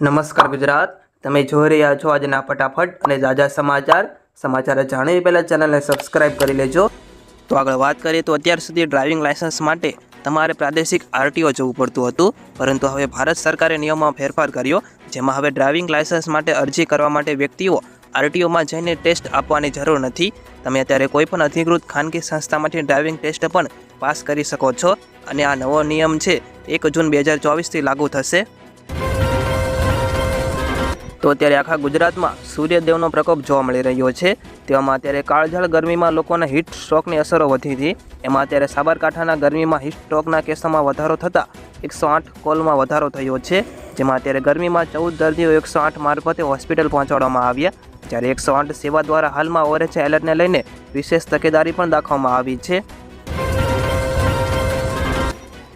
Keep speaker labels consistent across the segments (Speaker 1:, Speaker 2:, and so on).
Speaker 1: નમસ્કાર ગુજરાત. તમે જોઈ રહ્યા છો આજના ફટાફટ અને તાજા સમાચાર. સમાચાર જાણી પહેલાં ચેનલને સબસ્ક્રાઇબ કરી લેજો. તો આગળ વાત કરીએ તો અત્યાર સુધી ડ્રાઇવિંગ લાયસન્સ માટે તમારે પ્રાદેશિક આરટીઓ જવું પડતું હતું. પરંતુ હવે ભારત સરકારે નિયમમાં ફેરફાર કર્યો, જેમાં હવે ડ્રાઇવિંગ લાયસન્સ માટે અરજી કરવા માટે વ્યક્તિઓ આરટીઓમાં જઈને ટેસ્ટ આપવાની જરૂર નથી. તમે અત્યારે કોઈપણ અધિકૃત ખાનગી સંસ્થામાંથી ડ્રાઇવિંગ ટેસ્ટ પણ પાસ કરી શકો છો. અને આ નવો નિયમ છે, એક જૂન બે હજાર ચોવીસથી લાગુ થશે. તો અત્યારે આખા ગુજરાતમાં સૂર્યદેવનો પ્રકોપ જોવા મળી રહ્યો છે. તેવામાં અત્યારે કાળઝાળ ગરમીમાં લોકોના હીટ સ્ટ્રોકની અસરો વધી હતી. એમાં અત્યારે સાબરકાંઠાના ગરમીમાં હીટ સ્ટ્રોકના કેસોમાં વધારો થતાં એકસો આઠ કોલમાં વધારો થયો છે. જેમાં અત્યારે ગરમીમાં ચૌદ દર્દીઓ એકસો આઠ મારફતે હોસ્પિટલ પહોંચાડવામાં આવ્યા. જ્યારે એકસો આઠ સેવા દ્વારા હાલમાં ઓરેચ એલર્ટને લઈને વિશેષ તકેદારી પણ દાખવવામાં આવી છે.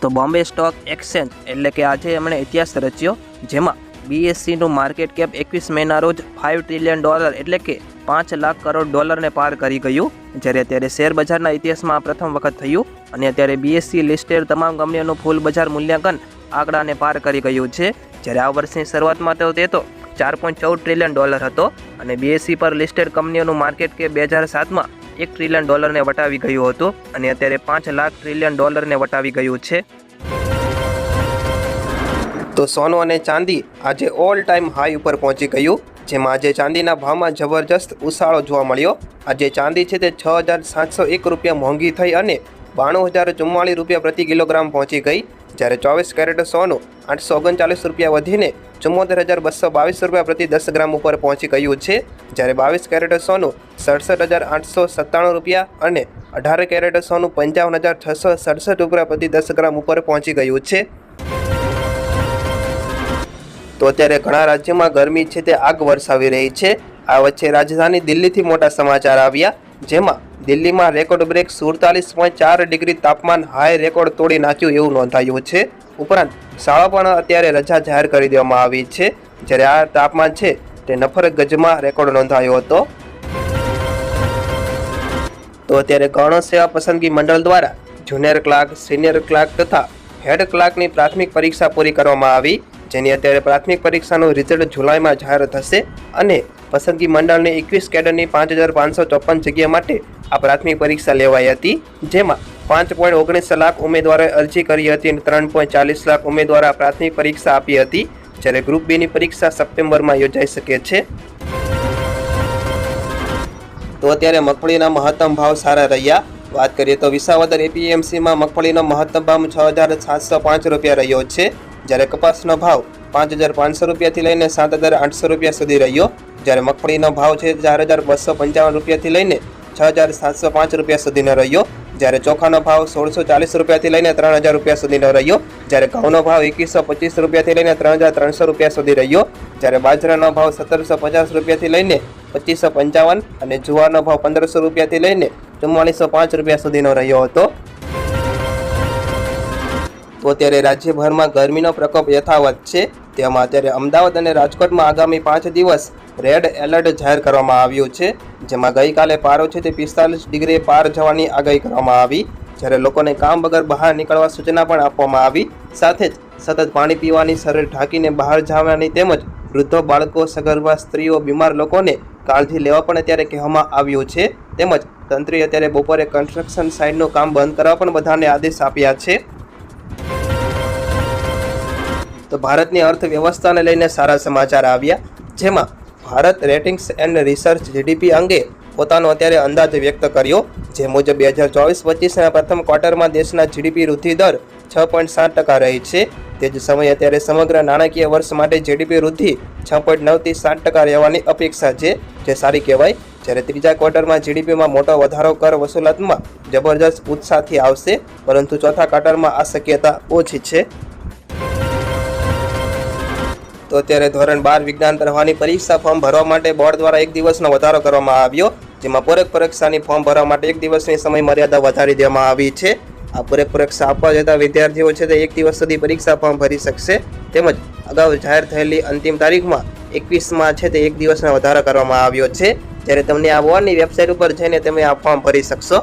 Speaker 1: તો બોમ્બે સ્ટોક એક્સચેન્જ એટલે કે આજે એમણે ઇતિહાસ રચ્યો, જેમાં બીએસસીનું માર્કેટ કેપ એકવીસ મેના રોજ ફાઇવ ટ્રિલિયન ડોલર એટલે કે પાંચ લાખ કરોડ ડોલરને પાર કરી ગયું. જ્યારે અત્યારે શેર બજારના ઇતિહાસમાં પ્રથમ વખત થયું અને અત્યારે બીએસસી લિસ્ટેડ તમામ કંપનીઓનું ફૂલ બજાર મૂલ્યાંકન આંકડાને પાર કરી ગયું છે. જ્યારે આ વર્ષની શરૂઆતમાં તો તે તો ચાર પોઈન્ટ ચૌદ ટ્રિલિયન ડોલર હતો અને બીએસસી પર લિસ્ટેડ કંપનીઓનું માર્કેટ કેપ બે હજાર સાતમાં એક ટ્રિલિયન ડોલરને વટાવી ગયું હતું અને અત્યારે પાંચ લાખ ટ્રિલિયન ડોલરને વટાવી ગયું છે. તો સોનું અને ચાંદી આજે ઓલ ટાઈમ હાઈ ઉપર પહોંચી ગયું, જેમાં આજે ચાંદીના ભાવમાં જબરજસ્ત ઉછાળો જોવા મળ્યો. આજે ચાંદી છે તે છ હજાર સાતસો એક રૂપિયા મોંઘી થઈ અને બાણું હજાર ચુમ્માળીસ રૂપિયા પ્રતિ કિલોગ્રામ પહોંચી ગઈ. જ્યારે ચોવીસ કેરેટ સોનું આઠસો ઓગણચાલીસ રૂપિયા વધીને ચુમ્મોતેર હજાર બસો બાવીસ રૂપિયા પ્રતિ દસ ગ્રામ ઉપર પહોંચી ગયું છે. જ્યારે બાવીસ કેરેટ સોનું સડસઠ હજાર આઠસો સત્તાણું રૂપિયા અને અઢાર કેરેટ સોનું પંચાવન હજાર છસો સડસઠ રૂપિયા પ્રતિ દસ ગ્રામ ઉપર પહોંચી ગયું છે. તો અત્યારે ઘણા રાજ્યોમાં ગરમી છે તે આગ વરસાવી રહી છે. આ વચ્ચે રાજધાની દિલ્હીથી મોટા સમાચાર આવ્યા, જેમાં દિલ્હીમાં રેકોર્ડ બ્રેક સુડતાલીસ પોઈન્ટ ચાર ડિગ્રી તાપમાન હાઈ રેકોર્ડ તોડી નાખ્યું એવું નોંધાયું છે. ઉપરાંત, શાળા પણ અત્યારે રજા જાહેર કરી દેવામાં આવી છે. જ્યારે આ તાપમાન છે તે નફર ગજમાં રેકોર્ડ નોંધાયો હતો. તો અત્યારે ગૌણ સેવા પસંદગી મંડળ દ્વારા જુનિયર ક્લાર્ક, સિનિયર ક્લાર્ક તથા હેડ ક્લાર્કની પ્રાથમિક પરીક્ષા પૂરી કરવામાં આવી. જેની અત્યારે પ્રાથમિક પરીક્ષાનું રિઝલ્ટ જુલાઈમાં જાહેર થશે અને પસંદગી મંડળની એકવીસ કેડરની પાંચ હજાર પાંચસો ચોપન જગ્યા માટે આ પ્રાથમિક પરીક્ષા લેવાઈ હતી, જેમાં પાંચ પોઈન્ટ ઓગણીસ લાખ ઉમેદવારોએ અરજી કરી હતી અને ત્રણ પોઈન્ટ ચાલીસ લાખ ઉમેદવારો પ્રાથમિક પરીક્ષા આપી હતી, જ્યારે ગ્રુપ બીની પરીક્ષા સપ્ટેમ્બરમાં યોજાઈ શકે છે. તો અત્યારે મગફળીના મહત્તમ ભાવ સારા રહ્યા. વાત કરીએ તો વિસાવદર એપીએમસીમાં મગફળીનો મહત્તમ ભાવ છ હજાર સાતસો પાંચ રૂપિયા રહ્યો છે. જ્યારે કપાસનો ભાવ પાંચ હજાર પાંચસો રૂપિયાથી લઈને સાત હજાર આઠસો રૂપિયા સુધી રહ્યો, જ્યારે મગફળીનો ભાવ છે ચાર હજાર બસો પંચાવન રૂપિયાથી લઈને છ હજાર સાતસો પાંચ રૂપિયા સુધીનો રહ્યો, જ્યારે ચોખાનો ભાવ સોળસો ચાલીસ રૂપિયાથી લઈને ત્રણ હજાર રૂપિયા સુધીનો રહ્યો, જ્યારે ઘઉંનો ભાવ એકવીસો પચીસ રૂપિયાથી લઈને ત્રણ હજાર ત્રણસો રૂપિયા સુધી રહ્યો, જ્યારે બાજરાનો ભાવ સત્તરસો પચાસ રૂપિયાથી લઈને પચીસો પંચાવન અને જુવારનો ભાવ પંદરસો રૂપિયાથી લઈને ચુમ્માલીસો પાંચ રૂપિયા સુધીનો રહ્યો હતો. તો અત્યારે રાજ્યભરમાં ગરમીનો પ્રકોપ યથાવત છે. તેમાં અત્યારે અમદાવાદ અને રાજકોટમાં આગામી પાંચ દિવસ રેડ એલર્ટ જાહેર કરવામાં આવ્યું છે. જેમાં ગઈકાલે પારો છે તે પિસ્તાલીસ ડિગ્રી પાર જવાની આગાહી કરવામાં આવી. જ્યારે લોકોને કામ વગર બહાર નીકળવા સૂચના પણ આપવામાં આવી. સાથે જ સતત પાણી પીવાની શરીર ઢાંકીને બહાર જવાની તેમજ વૃદ્ધો, બાળકો સગર્ભા સ્ત્રીઓ, બીમાર લોકોને કાળજી લેવા પણ અત્યારે કહેવામાં આવ્યું છે. તેમજ તંત્રી અત્યારે બપોરે કન્સ્ટ્રક્શન સાઇટનું કામ બંધ કરવા પણ બધાને આદેશ આપ્યા છે. તો ભારતની અર્થવ્યવસ્થાને લઈને સારા સમાચાર આવ્યા. જેમાં Bharat ratings and research GDP અંગે પોતાનો અત્યારે અંદાજ વ્યક્ત કર્યો. જે મુજબ બે હજાર ચોવીસ પચીસના પ્રથમ ક્વાર્ટરમાં દેશના જીડીપી વૃદ્ધિ દર છ પોઈન્ટ સાત ટકા રહી છે. તે જ સમયે અત્યારે સમગ્ર નાણાકીય વર્ષ માટે જીડીપી વૃદ્ધિ છ પોઈન્ટ નવથી સાત ટકા રહેવાની અપેક્ષા છે, જે સારી કહેવાય. જ્યારે ત્રીજા ક્વાર્ટરમાં જીડીપીમાં મોટો વધારો કર વસૂલાતમાં જબરજસ્ત ઉત્સાહથી આવશે, પરંતુ ચોથા ક્વાર્ટરમાં આ શક્યતા ઓછી છે. તો અત્યારે ધોરણ બાર વિજ્ઞાન પ્રવાહની પરીક્ષા ફોર્મ ભરવા માટે બોર્ડ દ્વારા એક દિવસનો વધારો કરવામાં આવ્યો, જેમાં પૂરક પરીક્ષાની ફોર્મ ભરવા માટે એક દિવસની સમય મર્યાદા વધારી દેવામાં આવી છે. આ પૂરક પરીક્ષા આપવા જતા વિદ્યાર્થીઓ છે તે એક દિવસ સુધી પરીક્ષા ફોર્મ ભરી શકશે. તેમજ અગાઉ જાહેર થયેલી અંતિમ તારીખમાં એકવીસમાં છે તે એક દિવસનો વધારો કરવામાં આવ્યો છે. જ્યારે તમને આ બોર્ડની વેબસાઇટ ઉપર જઈને તમે આ ફોર્મ ભરી શકશો.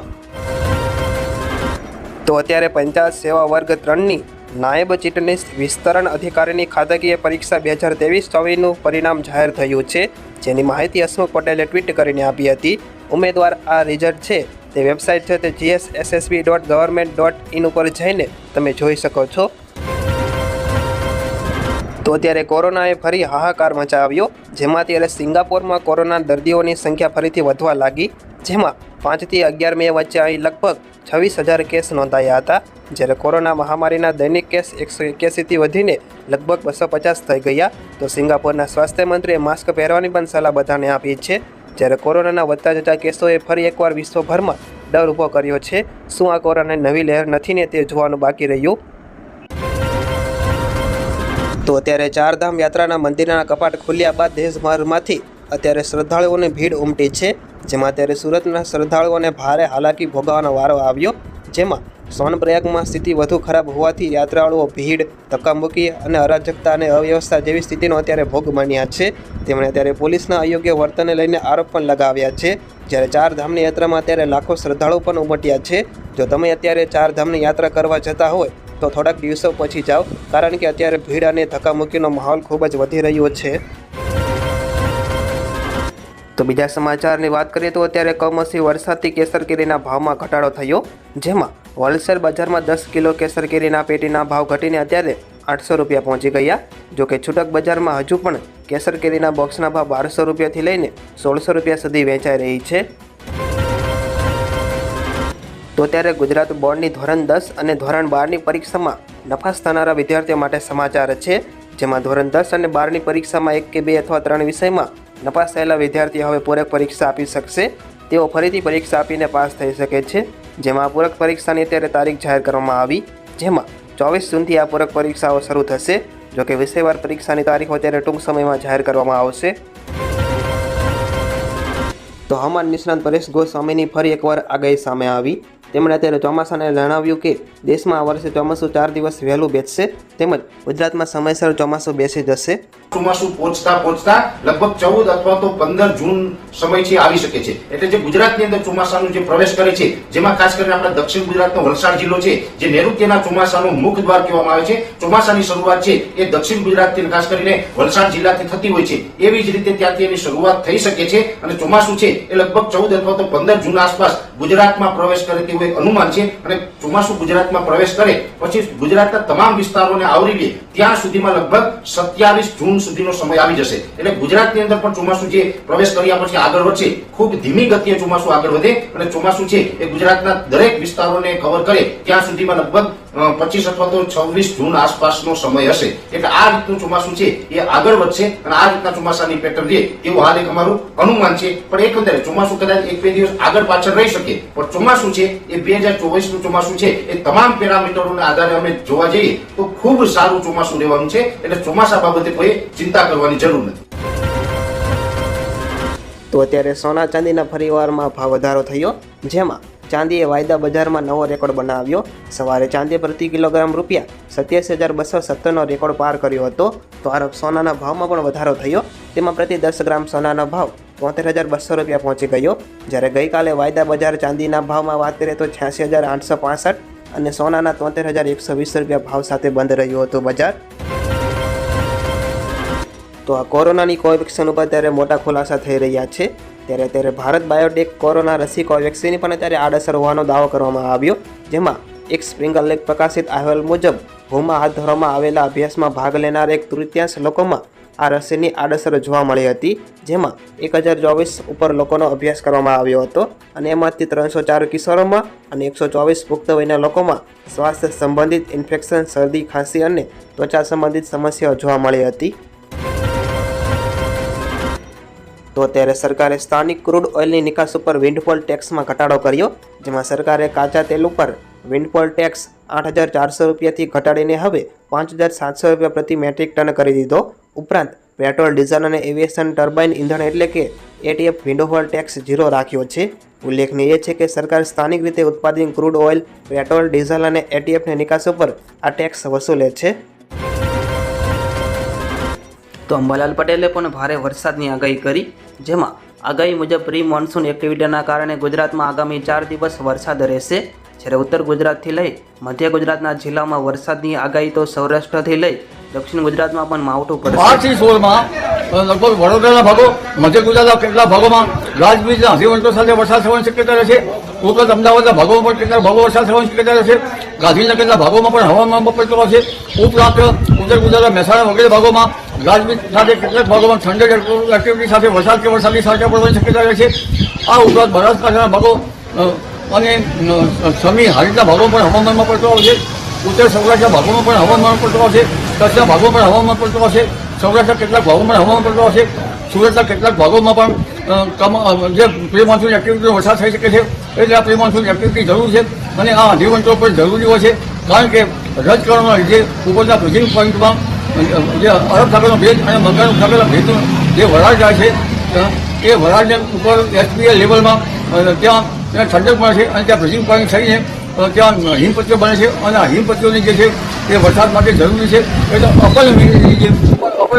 Speaker 1: તો અત્યારે પંચાયત સેવા વર્ગ ત્રણની નાયબ ચીટનીસ વિસ્તરણ અધિકારીની ખાતાકીય પરીક્ષા બે હજાર ત્રેવીસ ચોવીસનું પરિણામ જાહેર થયું છે. જેની માહિતી હસમુખ પટેલે ટ્વીટ કરીને આપી હતી. ઉમેદવાર આ રિઝલ્ટ છે. તે વેબસાઇટ છે તે GSSSB dot government dot in ઉપર જઈને તમે જોઈ શકો છો. તો અત્યારે કોરોનાએ ફરી હાહાકાર મચાવ્યો. જેમાં અત્યારે સિંગાપોરમાં કોરોના દર્દીઓની સંખ્યા ફરીથી વધવા લાગી. જેમાં પાંચથી અગિયાર મે વચ્ચે અહીં લગભગ છવ્વીસ હજાર કેસ નોંધાયા હતા, જ્યારે કોરોના મહામારીના દૈનિક કેસ એકસો એક્યાસીથી વધીને લગભગ બસો પચાસ થઈ ગયા. તો સિંગાપોરના સ્વાસ્થ્ય મંત્રીએ માસ્ક પહેરવાની પણ સલાહ બધાને આપી છે. જ્યારે કોરોનાના વધતા જતા કેસોએ ફરી એકવાર વિશ્વભરમાં ડર ઊભો કર્યો છે. શું આ કોરોનાની નવી લહેર નથી ને તે જોવાનું બાકી રહ્યું? તો અત્યારે ચારધામ યાત્રાના મંદિરના કપાટ ખુલ્યા બાદ દેશભરમાંથી અત્યારે શ્રદ્ધાળુઓની ભીડ ઉમટી છે. જેમાં ત્યારે સુરતના શ્રદ્ધાળુઓને ભારે હાલાકી ભોગવવાનો વારો આવ્યો, જેમાં સોનપ્રયાગમાં સ્થિતિ વધુ ખરાબ હોવાથી યાત્રાળુઓ ભીડ, ધક્કામુક્કી અને અરાજકતા અને અવ્યવસ્થા જેવી સ્થિતિનો અત્યારે ભોગ બન્યા છે. તેમણે અત્યારે પોલીસના અયોગ્ય વર્તનને લઈને આરોપ પણ લગાવ્યા છે. જ્યારે ચાર ધામની યાત્રામાં અત્યારે લાખો શ્રદ્ધાળુ પણ ઉમટ્યા છે. જો તમે અત્યારે ચાર ધામની યાત્રા કરવા જતા હોય, તો થોડાક દિવસો પછી જાઓ, કારણ કે અત્યારે ભીડ અને ધક્કામુક્કીનો માહોલ ખૂબ જ વધી રહ્યો છે. તો બીજા સમાચારની વાત કરીએ તો અત્યારે કમોસમી વરસાદથી કેસર કેરીના ભાવમાં ઘટાડો થયો. જેમાં હોલસેલ બજારમાં દસ કિલો કેસર કેરીના પેટીના ભાવ ઘટીને અત્યારે આઠસો રૂપિયા પહોંચી ગયા. જો કે છૂટક બજારમાં હજુ પણ કેસર કેરીના બોક્સના ભાવ બારસો રૂપિયાથી લઈને સોળસો રૂપિયા સુધી વેચાઈ રહી છે. તો ત્યારે ગુજરાત બોર્ડની ધોરણ દસ અને ધોરણ બારની પરીક્ષામાં નફાસ થનારા વિદ્યાર્થીઓ માટે સમાચાર છે. જેમાં ધોરણ દસ અને બારની પરીક્ષામાં એક કે બે અથવા ત્રણ વિષયમાં નપાસ થયેલા વિદ્યાર્થીઓ હવે પૂરક પરીક્ષા આપી શકશે. તેઓ ફરીથી પરીક્ષા આપીને પાસ થઈ શકે છે. જેમાં પૂરક પરીક્ષાની અત્યારે તારીખ જાહેર કરવામાં આવી. જેમાં ચોવીસ જૂનથી આ પૂરક પરીક્ષાઓ શરૂ થશે જોકે વિષયવાર પરીક્ષાની તારીખો અત્યારે ટૂંક સમયમાં જાહેર કરવામાં આવશે. તો હવામાન નિષ્ણાંત પરેશ ગોસ્વામીની ફરી એકવાર આગાહી સામે આવી. તેમણે અત્યારે ચોમાસાને જણાવ્યું કે દેશમાં આ વર્ષે ચોમાસું ચાર દિવસ વહેલું બેસશે તેમજ ગુજરાતમાં સમયસર ચોમાસું બેસી જશે.
Speaker 2: ચોમાસું પહોંચતા પહોંચતા લગભગ ચૌદ અથવા તો પંદર જૂન સમય છે આવી શકે છે. એટલે જે ગુજરાતની અંદર ચોમાસાનું જે પ્રવેશ કરે છે, જેમાં ખાસ કરીને આપણા દક્ષિણ ગુજરાતનો વલસાડ જિલ્લો છે, જે નૈઋત્યના ચોમાસાનું મુખ દ્વાર કહેવામાં આવે છે, ચોમાસાની શરૂઆત છે એ દક્ષિણ ગુજરાતથી ખાસ કરીને વલસાડ જિલ્લાથી થતી હોય છે. એવી જ રીતે ત્યાંથી એની શરૂઆત થઈ શકે છે અને ચોમાસું છે એ લગભગ ચૌદ અથવા તો પંદર જૂન આસપાસ ગુજરાતમાં પ્રવેશ કરે એક અનુમાન છે અને ચોમાસું ગુજરાતમાં પ્રવેશ કરે, પછી ગુજરાતના તમામ વિસ્તારોને આવરી લે, ત્યાં સુધીમાં લગભગ સત્યાવીસ જૂન સુધીનો સમય આવી જશે. એટલે ગુજરાતની અંદર પણ ચોમાસું જે પ્રવેશ કર્યા પછી આગળ વધશે, ખૂબ ધીમી ગતિએ ચોમાસું આગળ વધે અને ચોમાસું છે એ ગુજરાતના દરેક વિસ્તારોને કવર કરે, ત્યાં સુધીમાં લગભગ પચીસ અથવા તો છવ્વીસ જૂન આસપાસનો સમય હશે. એટલે આ રીતનું ચોમાસું છે, એ આગળ વધશે અને આ રીતના ચોમાસાની પેટર્ન રહે એવું હાલ એક અમારું અનુમાન છે. પણ એકંદરે ચોમાસું કદાચ એક બે દિવસ આગળ પાછળ રહી શકે. પણ ચોમાસું છે, એ બે હજાર ચોવીસનું ચોમાસું છે, એ તમામ પેરામીટરોના આધારે અમે જોવા જઈએ તો ખૂબ સારું ચોમાસું રહેવાનું છે. એટલે ચોમાસા બાબતે કોઈ ચિંતા કરવાની જરૂર નથી.
Speaker 1: તો અત્યારે સોના ચાંદીના ફરીવારમાં ભાવ વધારો થયો. જેમાં ચાંદીએ વાયદા બજારમાં નવો રેકોર્ડ બનાવ્યો. સવારે ચાંદી પ્રતિ કિલોગ્રામ રૂપિયા સત્યાસી હજાર બસો સત્તરનો રેકોર્ડ પાર કર્યો હતો. તો આરોપ સોનાના ભાવમાં પણ વધારો થયો. તેમાં પ્રતિ દસ ગ્રામ સોનાનો ભાવ તોતેર હજાર બસો રૂપિયા પહોંચી ગયો. જ્યારે ગઈકાલે વાયદા બજાર ચાંદીના ભાવમાં વાત કરીએ તો છ્યાસી હજાર આઠસો પાસઠ અને સોનાના તોતેર હજાર એકસો વીસ રૂપિયા ભાવ સાથે બંધ રહ્યું હતું બજાર. તો આ કોરોનાની કોવેક્સિન ઉપર ત્યારે મોટા ખુલાસા થઈ રહ્યા છે. ત્યારે અત્યારે ભારત બાયોટેક કોરોના રસી કોવેક્સિનની પણ અત્યારે આડઅસર હોવાનો દાવો કરવામાં આવ્યો, જેમાં એક સ્પ્રિંગલ લેખ પ્રકાશિત અહેવાલ મુજબ હોમાં હાથ ધરવામાં આવેલા અભ્યાસમાં ભાગ લેનાર એક તૃતીયાંશ લોકોમાં આ રસીની આડઅસર જોવા મળી હતી, જેમાં એક હજાર ચોવીસ ઉપર લોકોનો અભ્યાસ કરવામાં આવ્યો હતો અને એમાંથી ત્રણસો ચાર કિશોરોમાં અને એકસો ચોવીસ પુખ્ત વયના લોકોમાં સ્વાસ્થ્ય સંબંધિત ઇન્ફેક્શન, શરદી, ખાંસી અને ત્વચા સંબંધિત સમસ્યાઓ જોવા મળી હતી. તો ત્યારે સરકારે સ્થાનિક ક્રૂડ ઓઇલની નિકાસ ઉપર વિન્ડફોલ ટેક્સમાં ઘટાડો કર્યો, જેમાં સરકારે કાચા તેલ ઉપર વિન્ડફોલ ટેક્સ આઠ હજાર ચારસો રૂપિયાથી ઘટાડીને હવે પાંચ હજાર સાતસો રૂપિયા પ્રતિ મેટ્રિક ટન કરી દીધો. ઉપરાંત પેટ્રોલ, ડીઝલ અને એવિએશન ટર્બાઇન ઇંધણ એટલે કે એટીએફ વિન્ડોફોલ ટેક્સ ઝીરો રાખ્યો છે. ઉલ્લેખનીય છે કે સરકાર સ્થાનિક રીતે ઉત્પાદિત ક્રૂડ ઓઇલ, પેટ્રોલ, ડીઝલ અને એટીએફની નિકાસ ઉપર આ ટેક્સ વસૂલે છે.
Speaker 3: તો અંબાલાલ પટેલે પણ ભારે વરસાદની આગાહી કરી. જેમાં આગાહી મુજબ પ્રી મોન્સૂન એક્ટિવિટીના કારણે ગુજરાતમાં આગામી ચાર દિવસ વરસાદ રહેશે. જ્યારે ઉત્તર ગુજરાતથી લઈ મધ્ય ગુજરાતના જિલ્લામાં વરસાદની આગાહી તો સૌરાષ્ટ્રથી લઈ દક્ષિણ ગુજરાતમાં પણ માવઠું પડશે.
Speaker 4: પાંચથી સોળમાં લગભગ વડોદરાના ભાગો, મધ્ય ગુજરાતના કેટલાક ભાગોમાં ગાજવીજના હસીવંતો સાથે વરસાદ થવાની શક્યતા રહેશે. ઉપરાંત અમદાવાદના ભાગોમાં પણ કેટલાક ભાગો વરસાદ થવાની શક્યતા રહેશે. ગાંધીનગરના ભાગોમાં પણ હવામાનમાં પડતો હશે ઉપરાંત ઉત્તર ગુજરાતના મહેસાણા વગેરે ભાગોમાં ગાજવીજ સાથે કેટલાક ભાગોમાં ઠંડક એક્ટિવિટી સાથે વરસાદ કે વરસાદની સાથે પડવાની શક્યતા રહેશે આ ઉપરાંત બનાસકાંઠાના ભાગો અને સમી હારીના ભાગો પણ હવામાનમાં પડતો આવશે ઉત્તર સૌરાષ્ટ્રના ભાગોમાં પણ હવામાન પડતો આવશે કચ્છના ભાગો પણ હવામાન પડતો આવશે સૌરાષ્ટ્રના કેટલાક ભાગોમાં હવામાન પડતો આવશે સુરતના કેટલાક ભાગોમાં પણ જે પ્રી મોન્સૂન એક્ટિવિટીનો વરસાદ થઈ શકે છે. એટલે આ પ્રી મોન્સૂન એક્ટિવિટી જરૂર છે અને આ અધિવંતો પણ જરૂરી હોય છે. કારણ કે રાજકારણના લીધે ઉપરના પ્રિઝિંગ પોઈન્ટમાં જે અરબ સાગરનો ભેજ અને બંગાળનો સાગરના ભેજનો જે વરાળ જાય છે એ વરાળને ઉપર એસપીએલ લેવલમાં ત્યાં ત્યાં ઠંડક મળે છે અને ત્યાં બ્રિજિંગ પાણી થઈને ત્યાં હિમપત્રીઓ બને છે અને આ હિમપત્રીઓની જે છે એ વરસાદ માટે જરૂરી છે. એટલે અપર જે અપર